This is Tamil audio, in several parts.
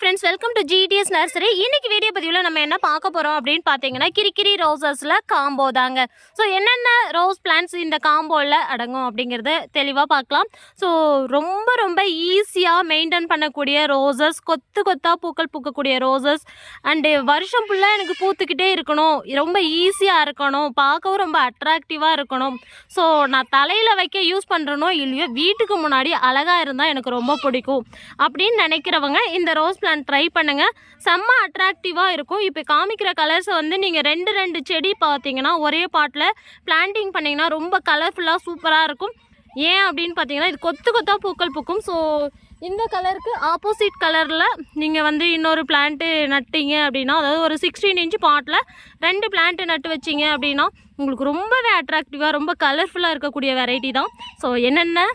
friends. Friends welcome to GDS nursery இன்னைக்கு வீடியோ பதிவில் நம்ம என்ன பார்க்க போகிறோம் அப்படின்னு பார்த்தீங்கன்னா கிரிக்கிரி ரோசஸில் காம்போ தாங்க. ஸோ என்னென்ன ரோஸ் பிளான்ஸ் இந்த காம்போவில் அடங்கும் அப்படிங்கிறத தெளிவாக பார்க்கலாம். ஸோ ரொம்ப ரொம்ப ஈஸியாக மெயின்டைன் பண்ணக்கூடிய ரோசஸ் கொத்து கொத்தாக பூக்கள் பூக்கக்கூடிய ரோசஸ் அண்டு வருஷம் ஃபுல்லாக எனக்கு பூத்துக்கிட்டே இருக்கணும். ரொம்ப ஈஸியாக இருக்கணும். பார்க்கவும் ரொம்ப அட்ராக்டிவாக இருக்கணும். ஸோ நான் தலையில் வைக்க யூஸ் பண்ணுறனோ இல்லையோ வீட்டுக்கு முன்னாடி அழகாக இருந்தால் எனக்கு ரொம்ப பிடிக்கும் அப்படின்னு நினைக்கிறவங்க இந்த ரோஸ் பிளான்ட் ட்ரை பண்ணுங்கள் செம்ம அட்ராக்டிவாக இருக்கும். இப்போ காமிக்கிற கலர்ஸை வந்து நீங்கள் ரெண்டு ரெண்டு செடி பார்த்தீங்கன்னா ஒரே பாட்டில் பிளான்டிங் பண்ணிங்கன்னா ரொம்ப கலர்ஃபுல்லாக சூப்பராக இருக்கும். ஏன் அப்படின்னு பார்த்தீங்கன்னா இது கொத்து கொத்தாக பூக்கள் பூக்கும். ஸோ இந்த கலருக்கு ஆப்போசிட் கலரில் நீங்கள் வந்து இன்னொரு பிளான்ட்டு நட்டிங்க அப்படின்னா அதாவது ஒரு சிக்ஸ்டீன் இன்ச் பாட்டில் ரெண்டு பிளான்ட்டு நட்டு வச்சிங்க அப்படின்னா உங்களுக்கு ரொம்பவே அட்ராக்டிவாக ரொம்ப கலர்ஃபுல்லாக இருக்கக்கூடிய வெரைட்டி தான். ஸோ என்னென்ன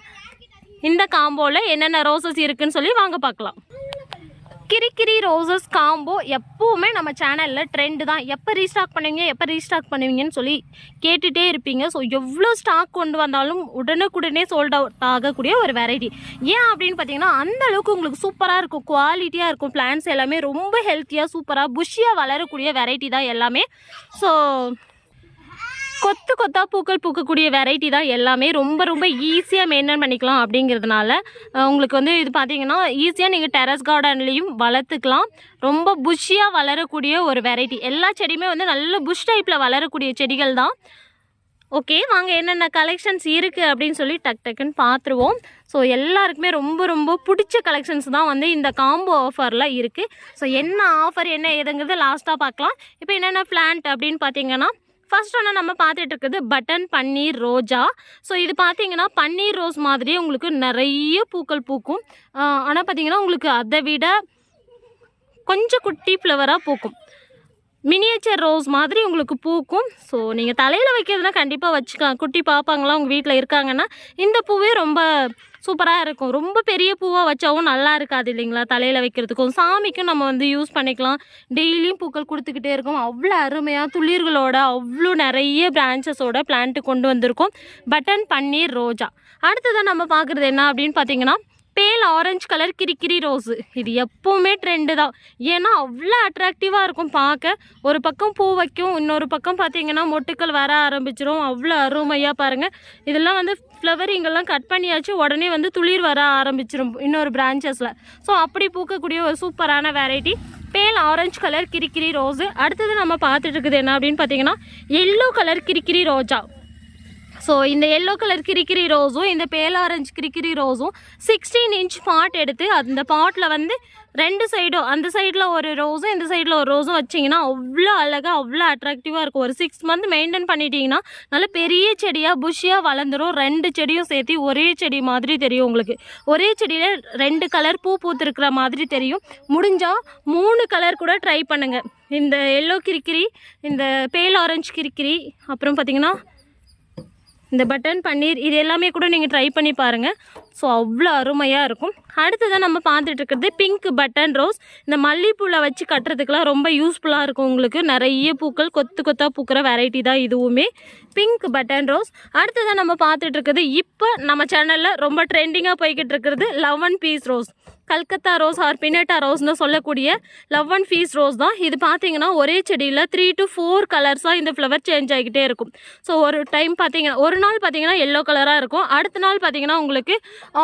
இந்த காம்போவில் என்னென்ன ரோசஸ் இருக்குதுன்னு சொல்லி வாங்க பார்க்கலாம் கிரிக்கிரி ரோசஸ் காம்போ எப்போவுமே நம்ம சேனலில் ட்ரெண்டு தான். எப்போ ரீஸ்டாக் பண்ணுவீங்க எப்போ ரீஸ்டாக் பண்ணுவீங்கன்னு சொல்லி கேட்டுகிட்டே இருப்பீங்க. ஸோ எவ்வளோ ஸ்டாக் கொண்டு வந்தாலும் உடனுக்குடனே சோல்ட் அவுட் ஆகக்கூடிய ஒரு வெரைட்டி ஏன் அப்படின்னு பார்த்தீங்கன்னா அந்த அளவுக்கு உங்களுக்கு சூப்பராக இருக்கும். குவாலிட்டியாக இருக்கும். பிளான்ஸ் எல்லாமே ரொம்ப ஹெல்த்தியாக சூப்பராக புஷ்ஷியாக வளரக்கூடிய வெரைட்டி தான் எல்லாமே. ஸோ கொத்து கொத்தாக பூக்கள் பூக்கக்கூடிய வெரைட்டி தான் எல்லாமே. ரொம்ப ரொம்ப ஈஸியாக மெயின்டைன் பண்ணிக்கலாம் அப்படிங்கிறதுனால உங்களுக்கு வந்து இது பார்த்தீங்கன்னா ஈஸியாக நீங்கள் டெரஸ் கார்டன்லேயும் வளர்த்துக்கலாம். ரொம்ப புஷ்ஷியாக வளரக்கூடிய ஒரு வெரைட்டி எல்லா செடியுமே வந்து நல்ல புஷ் டைப்பில் வளரக்கூடிய செடிகள் தான். ஓகே வாங்க என்னென்ன கலெக்ஷன்ஸ் இருக்குது அப்படின்னு சொல்லி டக் டக்குன்னு பார்த்துருவோம் ஸோ எல்லாருக்குமே ரொம்ப ரொம்ப பிடிச்ச கலெக்ஷன்ஸ் தான் வந்து இந்த காம்போ ஆஃபரில் இருக்குது ஸோ என்ன ஆஃபர் என்ன ஏதுங்கிறது லாஸ்ட்டாக பார்க்கலாம் இப்போ என்னென்ன பிளான்ட் அப்படின்னு பார்த்தீங்கன்னா ஃபர்ஸ்ட் ஒன்று நம்ம பார்த்துட்டு இருக்குது பட்டன் பன்னீர் ரோஜா. ஸோ இது பார்த்தீங்கன்னா பன்னீர் ரோஸ் மாதிரியே உங்களுக்கு நிறைய பூக்கள் பூக்கும். ஆனால் பார்த்தீங்கன்னா உங்களுக்கு அதை விட கொஞ்சம் குட்டி ஃப்ளவராக பூக்கும். மினியேச்சர் ரோஸ் மாதிரி உங்களுக்கு பூக்கும். ஸோ நீங்கள் தலையில் வைக்கிறதுனா கண்டிப்பாக வச்சுக்கலாம். குட்டி பாப்பாங்களாம் உங்கள் வீட்டில் இருக்காங்கன்னா இந்த பூவே ரொம்ப சூப்பராக இருக்கும். ரொம்ப பெரிய பூவாக வச்சாவும் நல்லா இருக்காது இல்லைங்களா தலையில் வைக்கிறதுக்கும். சாமிக்கும் நம்ம வந்து யூஸ் பண்ணிக்கலாம். டெய்லியும் பூக்கள் கொடுத்துக்கிட்டே இருக்கும். அவ்வளோ அருமையாக துளிர்களோட அவ்வளோ நிறைய பிரான்ச்சஸோட பிளான்ட்டு கொண்டு வந்திருக்கோம். பட்டன் பன்னீர் ரோஜா அடுத்ததான் நம்ம பார்க்குறது என்ன அப்படின்னு பார்த்தீங்கன்னா பேல் ஆரஞ்சு கலர் கிரிக்கிரி ரோஸு இது எப்போவுமே ட்ரெண்டு தான். ஏன்னா அவ்வளோ அட்ராக்டிவாக இருக்கும் பார்க்க. ஒரு பக்கம் பூ வைக்கும் இன்னொரு பக்கம் பார்த்தீங்கன்னா மொட்டுக்கள் வர ஆரம்பிச்சிரும். அவ்வளோ அருமையாக பாருங்கள் இதெல்லாம் வந்து ஃப்ளவரிங்கெல்லாம் கட் பண்ணியாச்சு உடனே வந்து துளிர் வர ஆரம்பிச்சிரும் இன்னொரு பிரான்ச்சஸில் ஸோ அப்படி பூக்கக்கூடிய ஒரு சூப்பரான வெரைட்டி பேல் ஆரஞ்சு கலர் கிரிக்கிரி ரோஸு அடுத்தது நம்ம பார்த்துட்டு இருக்குது என்ன அப்படின்னு பார்த்தீங்கன்னா எல்லோ கலர் கிரிக்கிரி ரோஜா. ஸோ இந்த எல்லோ கலர் கிரிக்கிரி ரோஸும் இந்த பேல் ஆரஞ்சு கிரிக்கிரி ரோஸும் சிக்ஸ்டீன் இன்ச் பாட் எடுத்து அந்த பாட்டில் வந்து ரெண்டு சைடும் அந்த சைடில் ஒரு ரோஸும் இந்த சைடில் ஒரு ரோஸும் வச்சிங்கன்னா அவ்வளோ அழகாக அவ்வளோ அட்ராக்டிவாக இருக்கும். ஒரு சிக்ஸ் மந்த் மெயின்டைன் பண்ணிட்டீங்கன்னா நல்ல பெரிய செடியாக புஷியாக வளர்ந்துடும் ரெண்டு செடியும் சேர்த்து ஒரே செடி மாதிரி தெரியும் உங்களுக்கு. ஒரே செடியில் ரெண்டு கலர் பூ பூத்திருக்கிற மாதிரி தெரியும். முடிஞ்சால் மூணு கலர் கூட ட்ரை பண்ணுங்கள் இந்த எல்லோ கிரிக்கிரி இந்த பேல் ஆரஞ்சு கிரிக்கிரி அப்புறம் பார்த்தீங்கன்னா இந்த பட்டன் பன்னீர் இது எல்லாமே கூட நீங்கள் ட்ரை பண்ணி பாருங்கள் ஸோ அவ்வளோ அருமையாக இருக்கும். அடுத்ததான் நம்ம பார்த்துட்டு இருக்கிறது பிங்க் பட்டன் ரோஸ் இந்த மல்லிப்பூவில் வச்சு கட்டுறதுக்கெலாம் ரொம்ப யூஸ்ஃபுல்லாக இருக்கும் உங்களுக்கு. நிறைய பூக்கள் கொத்து கொத்தாக பூக்கிற வெரைட்டி தான் இதுவுமே. பிங்க் பட்டன் ரோஸ் அடுத்ததான் நம்ம பார்த்துட்டு இருக்கிறது இப்போ நம்ம சேனலில் ரொம்ப ட்ரெண்டிங்காக போய்கிட்டு இருக்கிறது eleven piece rose Calcutta rose or Pinata ரோஸ்னு சொல்லக்கூடிய லவ் அண்ட் ஃபீஸ் ரோஸ் தான். இது பார்த்தீங்கன்னா ஒரே செடியில் த்ரீ டு ஃபோர் கலர்ஸாக இந்த ஃப்ளவர் சேஞ்ச் ஆகிக்கிட்டே இருக்கும். ஸோ ஒரு டைம் பார்த்தீங்கன்னா ஒரு நாள் பார்த்தீங்கன்னா எல்லோ கலராக இருக்கும். அடுத்த நாள் பார்த்தீங்கன்னா உங்களுக்கு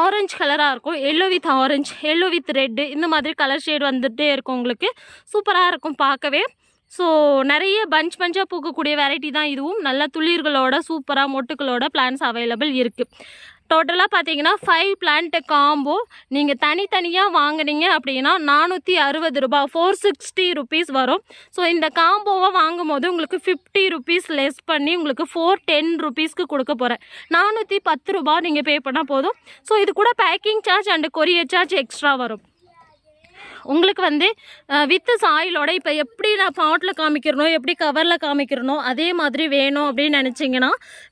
ஆரஞ்சு கலராக இருக்கும். Yellow with orange yellow with red இந்த மாதிரி கலர் ஷேட் வந்துகிட்டே இருக்கும் உங்களுக்கு. சூப்பராக இருக்கும் பார்க்கவே ஸோ நிறைய பஞ்ச் பஞ்சாக பூக்கக்கூடிய வெரைட்டி தான் இதுவும். நல்ல துளிர்களோட சூப்பராக மொட்டுக்களோட பிளான்ஸ் அவைலபிள் இருக்குது டோட்டலாக பார்த்தீங்கன்னா ஃபைவ் பிளான்ட் காம்போ நீங்கள் தனித்தனியாக வாங்குனீங்க அப்படின்னா நானூற்றி அறுபது ரூபாய் ஃபோர் சிக்ஸ்டி ருபீஸ் வரும். ஸோ இந்த காம்போவை வாங்கும் போது உங்களுக்கு ஃபிஃப்டி ருபீஸ் லெஸ் பண்ணி உங்களுக்கு ஃபோர் டென் ருபீஸ்க்கு கொடுக்க போகிறேன் நானூற்றி பத்து ரூபாய் நீங்கள் பே பண்ணால் போதும். ஸோ இது கூட packing charge and courier charge extra வரும். உங்களுக்கு வந்து வித்து சாயிலோட இப்போ எப்படி நான் பாட்டில் காமிக்கிறனோ எப்படி கவரில் காமிக்கிறனோ அதே மாதிரி வேணும் அப்படின்னு நினச்சிங்கன்னா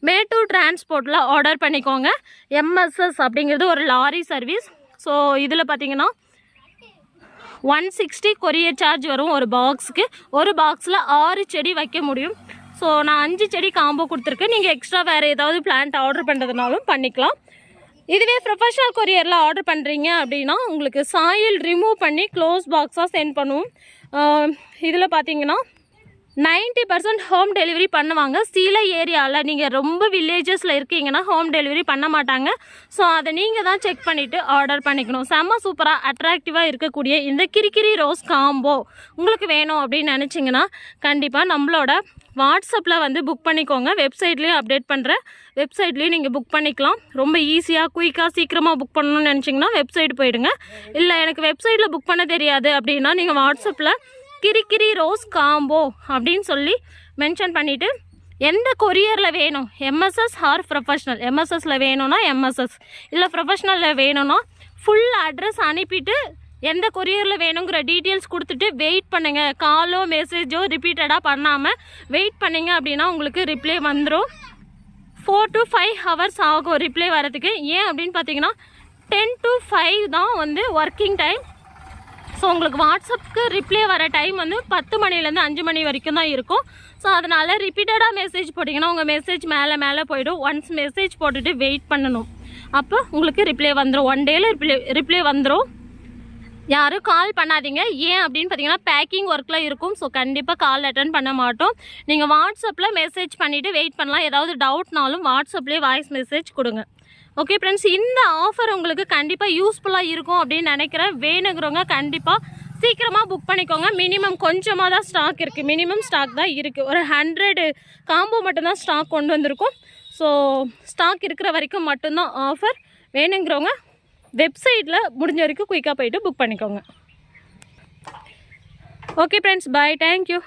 மேட்டூர் டிரான்ஸ்போர்ட்டில் ஆர்டர் பண்ணிக்கோங்க. எம்எஸ்எஸ் அப்படிங்கிறது ஒரு லாரி சர்வீஸ் ஸோ இதில் பார்த்தீங்கன்னா ஒன் சிக்ஸ்டி கொரியர் சார்ஜ் வரும் ஒரு பாக்ஸுக்கு ஒரு பாக்ஸில் ஆறு செடி வைக்க முடியும். ஸோ நான் அஞ்சு செடி காம்போ கொடுத்துருக்கேன். நீங்கள் எக்ஸ்ட்ரா வேறு ஏதாவது பிளான்ட் ஆர்டர் பண்ணுறதுனாலும் பண்ணிக்கலாம். இதுவே ப்ரொஃபஷனல் கொரியரில் ஆர்டர் பண்ணுறீங்க அப்படின்னா உங்களுக்கு சாயில் ரிமூவ் பண்ணி க்ளோஸ் பாக்ஸாக சென்ட் பண்ணுவோம். இதில் பார்த்தீங்கன்னா 90% பர்சன்ட் ஹோம் டெலிவரி பண்ணுவாங்க. சில ஏரியாவில் நீங்கள் ரொம்ப வில்லேஜஸில் இருக்கீங்கன்னா ஹோம் டெலிவரி பண்ண மாட்டாங்க. ஸோ அதை நீங்கள் தான் செக் பண்ணிவிட்டு ஆர்டர் பண்ணிக்கணும். செம்ம சூப்பராக அட்ராக்டிவாக இருக்கக்கூடிய இந்த கிரிக்கிரி ரோஸ் காம்போ உங்களுக்கு வேணும் அப்படின்னு நினச்சிங்கன்னா கண்டிப்பாக நம்மளோட வாட்ஸ்அப்பில் வந்து புக் பண்ணிக்கோங்க. வெப்சைட்லேயும் அப்டேட் பண்ணுறேன் வெப்சைட்லேயும் நீங்கள் புக் பண்ணிக்கலாம். ரொம்ப ஈஸியாக குயிக்காக சீக்கிரமாக புக் பண்ணணும்னு நினச்சிங்கன்னா வெப்சைட் போயிடுங்க. இல்லை எனக்கு வெப்சைட்டில் புக் பண்ண தெரியாது அப்படின்னா நீங்கள் வாட்ஸ்அப்பில் கிரிக்கிரி ரோஸ் காம்போ அப்படின்னு சொல்லி மென்ஷன் பண்ணிவிட்டு எந்த கொரியரில் வேணும்? எம்எஸ்எஸ் ஆர் ப்ரொஃபஷ்னல் எம்எஸ்எஸில் வேணும்னா எம்எஸ்எஸ் இல்லை ப்ரொஃபஷ்னலில் வேணும்னா ஃபுல் அட்ரஸ் அனுப்பிட்டு எந்த கொரியரில் வேணுங்கிற டீட்டெயில்ஸ் கொடுத்துட்டு வெயிட் பண்ணுங்கள் காலோ மெசேஜோ ரிப்பீட்டடாக பண்ணாமல் வெயிட் பண்ணிங்க அப்படின்னா உங்களுக்கு ரிப்ளை வந்துடும் ஃபோர் டு ஃபைவ் ஹவர்ஸ் ஆகும் ரிப்ளை வரதுக்கு ஏன் அப்படின்னு பார்த்தீங்கன்னா டென் டு ஃபைவ் தான் வந்து ஒர்க்கிங் டைம் ஸோ உங்களுக்கு வாட்ஸ்அப்புக்கு ரிப்ளை வர டைம் வந்து பத்து மணிலேருந்து அஞ்சு மணி வரைக்கும் தான் இருக்கும். ஸோ அதனால் ரிப்பீட்டடாக மெசேஜ் போட்டிங்கன்னா உங்கள் மெசேஜ் மேலே மேலே போயிடும். ஒன்ஸ் மெசேஜ் போட்டுட்டு வெயிட் பண்ணணும். அப்போ உங்களுக்கு ரிப்ளை வந்துடும் ஒன் டேயில் ரிப்ளை ரிப்ளை வந்துடும் யாரும் கால் பண்ணாதீங்க. ஏன் அப்படின்னு பார்த்தீங்கன்னா பேக்கிங் ஒர்க்கில் இருக்கும். ஸோ கண்டிப்பாக கால் அட்டன் பண்ண மாட்டோம். நீங்கள் வாட்ஸ்அப்பில் மெசேஜ் பண்ணிவிட்டு வெயிட் பண்ணலாம். ஏதாவது டவுட்னாலும் வாட்ஸ்அப்லேயே வாய்ஸ் மெசேஜ் கொடுங்க. ஓகே ஃப்ரெண்ட்ஸ் இந்த ஆஃபர் உங்களுக்கு கண்டிப்பாக யூஸ்ஃபுல்லாக இருக்கும் அப்படின்னு நினைக்கிறேன். வேணுங்கிறவங்க கண்டிப்பாக சீக்கிரமாக புக் பண்ணிக்கோங்க. மினிமம் கொஞ்சமாக தான் ஸ்டாக் இருக்குது மினிமம் ஸ்டாக் தான் இருக்குது ஒரு ஹண்ட்ரடு காம்போ மட்டும்தான் ஸ்டாக் கொண்டு வந்திருக்கும். ஸோ ஸ்டாக் இருக்கிற வரைக்கும் மட்டும்தான் ஆஃபர் வேணுங்கிறவங்க வெப்சைட்டில் முடிஞ்ச வரைக்கும் குயிக்காக போயிட்டு புக் பண்ணிக்கோங்க. Okay friends bye thank you